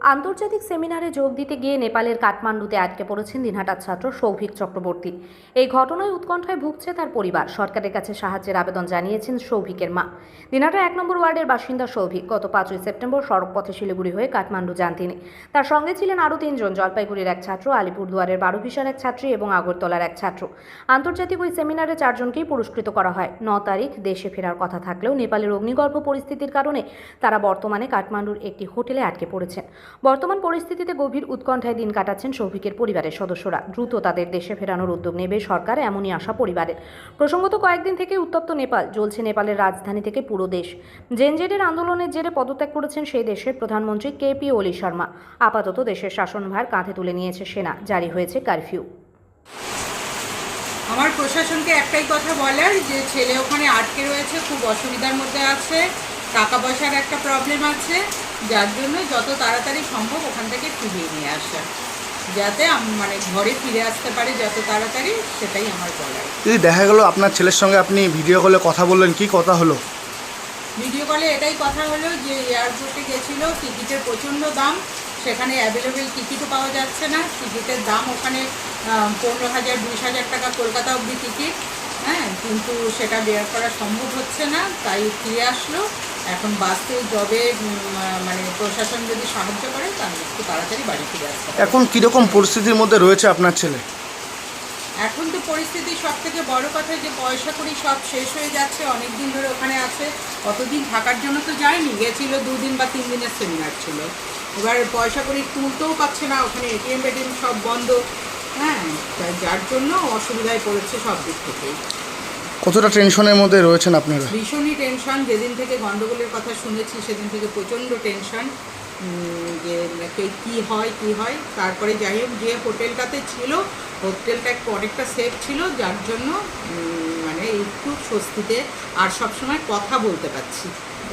আন্তর্জাতিক সেমিনারে যোগ দিতে গিয়ে নেপালের কাঠমান্ডুতে আটকে পড়েছেন দিনহাটার ছাত্র সৌভিক চক্রবর্তী। এই ঘটনায় উৎকণ্ঠায় ভুগছে তার পরিবার। সরকারের কাছে সাহায্যের আবেদন জানিয়েছেন সৌভিকের মা। দিনহাটার এক নম্বর ওয়ার্ডের বাসিন্দা সৌভিক গত পাঁচই সেপ্টেম্বর সড়কপথে শিলিগুড়ি হয়ে কাঠমান্ডু যান তিনি। তার সঙ্গে ছিলেন আরও তিনজন, জলপাইগুড়ির এক ছাত্র, আলিপুরদুয়ারের বারোভিসার এক ছাত্রী এবং আগরতলার এক ছাত্র। আন্তর্জাতিক ওই সেমিনারে চারজনকেই পুরস্কৃত করা হয়। ন তারিখ দেশে ফেরার কথা থাকলেও নেপালের অগ্নিগর্ভ পরিস্থিতির কারণে তারা বর্তমানে কাঠমান্ডুর একটি হোটেলে আটকে পড়েছেন। বর্তমান পরিস্থিতিতে গভীর উৎকণ্ঠায় দিন কাটাচ্ছেন সৌভিকের পরিবারের সদস্যরা। দ্রুত তাদের দেশে ফেরানোর উদ্যোগ নেবে সরকার, এমনই আশা পরিবারের। প্রসঙ্গত কয়েকদিন থেকে উত্তপ্ত নেপাল, জ্বলছে নেপালের রাজধানী থেকে পুরো দেশ। জেনজেডের আন্দোলনের জেরে পদত্যাগ করেছেন সেই দেশের প্রধানমন্ত্রী কে পি ওলি শর্মা। আপাতত দেশের শাসনভার কাঁধে তুলে নিয়েছে সেনা, জারি হয়েছে কারফিউ। আমার প্রশাসনকে একটাই কথা বলার যে ছেলে ওখানে আটকে রয়েছে, খুব অসুবিধার মধ্যে আছে। টাকা পয়সার একটা প্রবলেম আছে যার জন্য যত তাড়াতাড়ি সম্ভব ওখান থেকে ফিরিয়ে নিয়ে আসা। যাতে মানে ঘরে ফিরে আসতে পারে যত তাড়াতাড়ি সেটাই আমার বলার। যদি দেখা গেল আপনার ছেলের সঙ্গে আপনি ভিডিও কলে কথা বললেন কি কথা হলো? ভিডিও কলে এটাই কথা হলো যে এয়ারপোর্টে গেছিল টিকিটের প্রচণ্ড দাম সেখানে অ্যাভেলেবেল টিকিটও পাওয়া যাচ্ছে না টিকিটের দাম ওখানে পনেরো হাজার বিশ হাজার টাকা কলকাতা অবধি টিকিট হ্যাঁ? কিন্তু সেটা বের করা সম্ভব হচ্ছে না তাই ফিরে আসলো। এখন বাসে জবে মানে প্রশাসন যদি সাহায্য করে তাহলে একটু তাড়াতাড়ি বাড়ি ফিরে আসতে এখন কীরকম পরিস্থিতির মধ্যে রয়েছে আপনার ছেলে? এখন তো পরিস্থিতি সব থেকে বড় কথা যে পয়সা করি সব শেষ হয়ে যাচ্ছে অনেক দিন ধরে ওখানে আছে। অতদিন থাকার জন্য তো যায়নি গেছিল দুদিন বা তিন দিনের সেমিনার ছিল। এবার পয়সা করি তুলতেও পারছে না ওখানে এটিএম এটিএম সব বন্ধ। হ্যাঁ যার জন্য অসুবিধায় পড়েছে সব দিক থেকেই। কতটা টেনশনের মধ্যে রয়েছেন আপনারা? ভীষণই টেনশন। যেদিন থেকে গন্ডগোলের কথা শুনেছি সেদিন থেকে প্রচণ্ড টেনশন যে কে কী হয় কি হয়। তারপরে যাই হোক যে হোটেলটাতে ছিল হোটেলটা একটু অনেকটা সেফ ছিল যার জন্য মানে একটু স্বস্তিতে আর সবসময় কথা বলতে পারছি।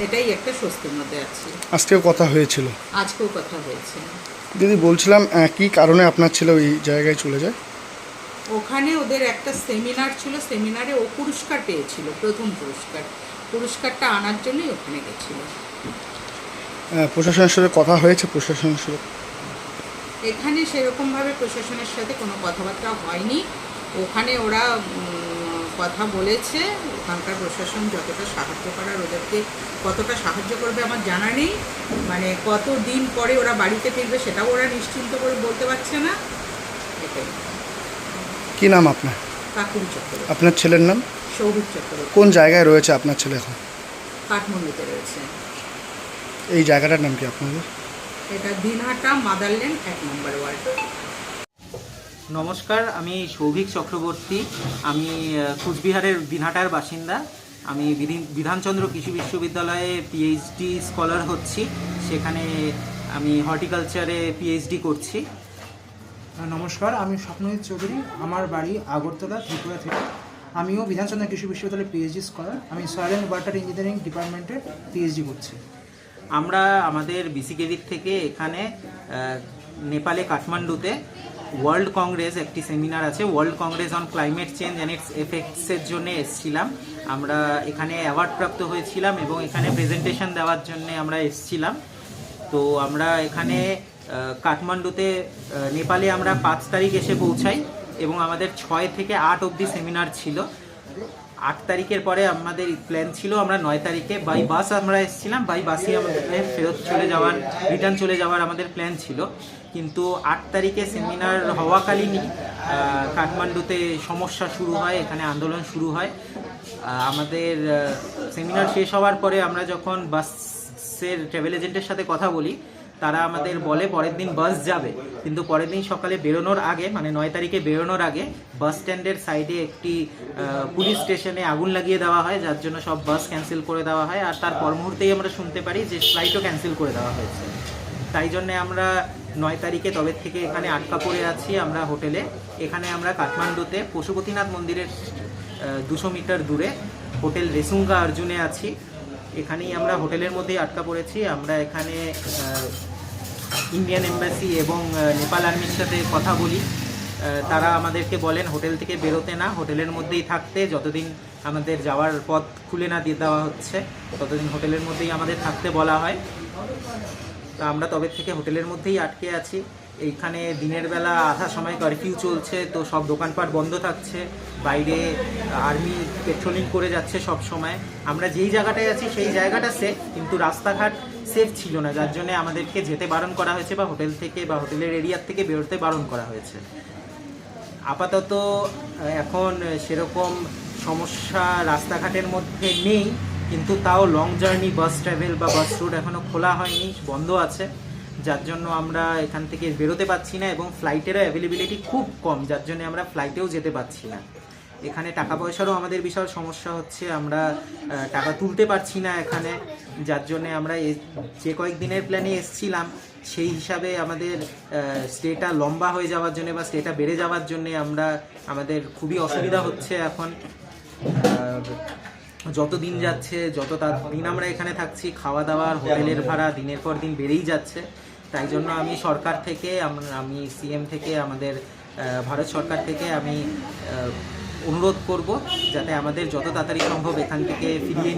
এটাই একটা স্বস্তির মধ্যে আছি। আজকেও কথা হয়েছিল। আজকেও কথা হয়েছে। দিদি বলছিলাম কি কারণে আপনার ছেলে ওই জায়গায় চলে যায়? ওখানে ওদের একটা সেমিনার ছিল সেমিনারে ও পুরস্কার পেয়েছিল প্রথম পুরস্কার। পুরস্কারটা আনার জন্যই ওখানে গেছিল। প্রশাসনের সাথে কথা হয়েছে? প্রশাসনের সাথে এখানে সেরকমভাবে প্রশাসনের সাথে কোনো কথাবার্তা হয়নি। ওখানে ওরা কথা বলেছে। ওখানকার প্রশাসন যতটা সাহায্য করার ওদেরকে কতটা সাহায্য করবে আমার জানা নেই। মানে কত দিন পরে ওরা বাড়িতে ফিরবে সেটাও ওরা নিশ্চিন্ত করে বলতে পারছে না। এটাই। কি নাম আপনার? চক্রবর্তী। আপনার ছেলের নাম? সৌভিক চক্রবর্তী। কোন জায়গায় রয়েছে আপনার ছেলে এখন? কাঠমান্ডুতে রয়েছে। এই জায়গাটার নাম কি আপনাদের? এটা দিনহাটা মাদারল্যান্ড এক নম্বর ওয়ার্ড। নমস্কার আমি সৌভিক চক্রবর্তী। আমি কুচবিহারের দিনহাটার বাসিন্দা। আমি বিধি- বিধানচন্দ্র কৃষি বিশ্ববিদ্যালয়ে পিএইচডি স্কলার হচ্ছি। সেখানে আমি হর্টিকালচারে পিএইচডি করছি। নমস্কার, আমি স্বপ্নজিৎ চৌধুরী, আমার বাড়ি আগরতলা, ত্রিপুরা থেকে। আমিও বিধানচন্দ্র কৃষি বিশ্ববিদ্যালয়ে পিএইচডি স্কলার আমি সয়েল অ্যান্ড ওয়াটার ইঞ্জিনিয়ারিং ডিপার্টমেন্টে পিএইচডি করছি। আমরা আমাদের বিসিকেভির থেকে এখানে নেপালে কাঠমান্ডুতে ওয়ার্ল্ড কংগ্রেস একটি সেমিনার আছে। World Congress on climate change and its এফেক্টসের জন্য এসেছিলাম। আমরা এখানে অ্যাওয়ার্ড প্রাপ্ত হয়েছিলাম এবং এখানে প্রেজেন্টেশন দেওয়ার জন্য আমরা এসেছিলাম। তো আমরা এখানে কাঠমান্ডুতে নেপালে আমরা পাঁচ তারিখ এসে পৌঁছাই এবং আমাদের ছয় থেকে আট অবধি সেমিনার ছিল। আট তারিখের পরে আমাদের প্ল্যান ছিল আমরা নয় তারিখে বাই বাস আমরা এসেছিলাম বাই বাসে আমাদের ফেরত চলে যাওয়ার রিটার্ন চলে যাওয়ার আমাদের প্ল্যান ছিল। কিন্তু আট তারিখে সেমিনার হওয়াকালীনই কাঠমান্ডুতে সমস্যা শুরু হয়, এখানে আন্দোলন শুরু হয়। আমাদের সেমিনার শেষ হওয়ার পরে আমরা যখন বাসের ট্রাভেল এজেন্টের সাথে কথা বলি তারা আমাদের বলে পরের দিন বাস যাবে। কিন্তু পরের দিন সকালে বেরোনোর আগে মানে নয় তারিখে বেরোনোর আগে বাস স্ট্যান্ডের সাইডে একটি পুলিশ স্টেশনে আগুন লাগিয়ে দেওয়া হয়, যার জন্য সব বাস ক্যান্সেল করে দেওয়া হয়। আর তার পর মুহূর্তেই আমরা শুনতে পারি যে ফ্লাইটও ক্যান্সেল করে দেওয়া হয়েছে। তাই জন্যে আমরা নয় তারিখে তবে থেকে এখানে আটকা পড়ে আছি আমরা হোটেলে। এখানে আমরা কাঠমান্ডুতে পশুপতিনাথ মন্দিরের দুশো মিটার দূরে হোটেল রেসুঙ্গা অর্জুনে আছি। এখানেই আমরা হোটেলের মধ্যেই আটকা পড়েছি। আমরা এখানে ইন্ডিয়ান এম্বাসি এবং নেপাল আর্মির সাথে কথা বলি। তারা আমাদেরকে বলেন, হোটেল থেকে বেরোতে না, হোটেলের মধ্যেই থাকতে। যতদিন আমাদের যাওয়ার পথ খুলে না দিয়ে দেওয়া হচ্ছে, ততদিন হোটেলের মধ্যেই আমাদের থাকতে বলা হয়। তা আমরা তবে থেকে হোটেলের মধ্যেই আটকে আছি। এইখানে দিনের বেলা আধা সময় কারফিউ চলছে, তো সব দোকানপাট বন্ধ থাকছে, বাইরে আর্মি পেট্রোলিং করে যাচ্ছে সব সময়। আমরা যেই জায়গাটায় আছি সেই জায়গাটা সেফ কিন্তু রাস্তাঘাট সেফ ছিল না, যার জন্য আমাদেরকে যেতে বারণ করা হয়েছে বা হোটেল থেকে বা হোটেলের এরিয়ার থেকে বেরোতে বারণ করা হয়েছে। আপাতত, এখন সেরকম সমস্যা রাস্তাঘাটের মধ্যে নেই, কিন্তু তাও লং জার্নি বাস ট্রাভেল বা বাস রুট এখনও খোলা হয়নি, বন্ধ আছে। যার জন্য আমরা এখান থেকে বেরোতে পারছি না এবং ফ্লাইটেরও অ্যাভেলেবিলিটি খুব কম, যার জন্য আমরা ফ্লাইটেও যেতে পারছি না। এখানে টাকা পয়সারও আমাদের বিশাল সমস্যা হচ্ছে, আমরা টাকা তুলতে পারছি না এখানে, যার জন্যে আমরা যে কয়েকদিনের প্ল্যানে এসছিলাম, সেই হিসাবে আমাদের স্টেটা লম্বা হয়ে যাওয়ার জন্য বা স্টেটা বেড়ে যাওয়ার জন্যে আমরা, আমাদের খুবই অসুবিধা হচ্ছে এখন। যত দিন যাচ্ছে, যত তার দিন আমরা এখানে থাকছি খাওয়া দাওয়ার হোটেলের ভাড়া দিনের পর দিন বেড়েই যাচ্ছে। তাই জন্য আমি সরকার থেকে, আম- সিএম থেকে, আমাদের ভারত সরকার থেকে আমি অনুরোধ করব যাতে আমাদের যত তাড়াতাড়ি সম্ভব এখান থেকে ফিরিয়ে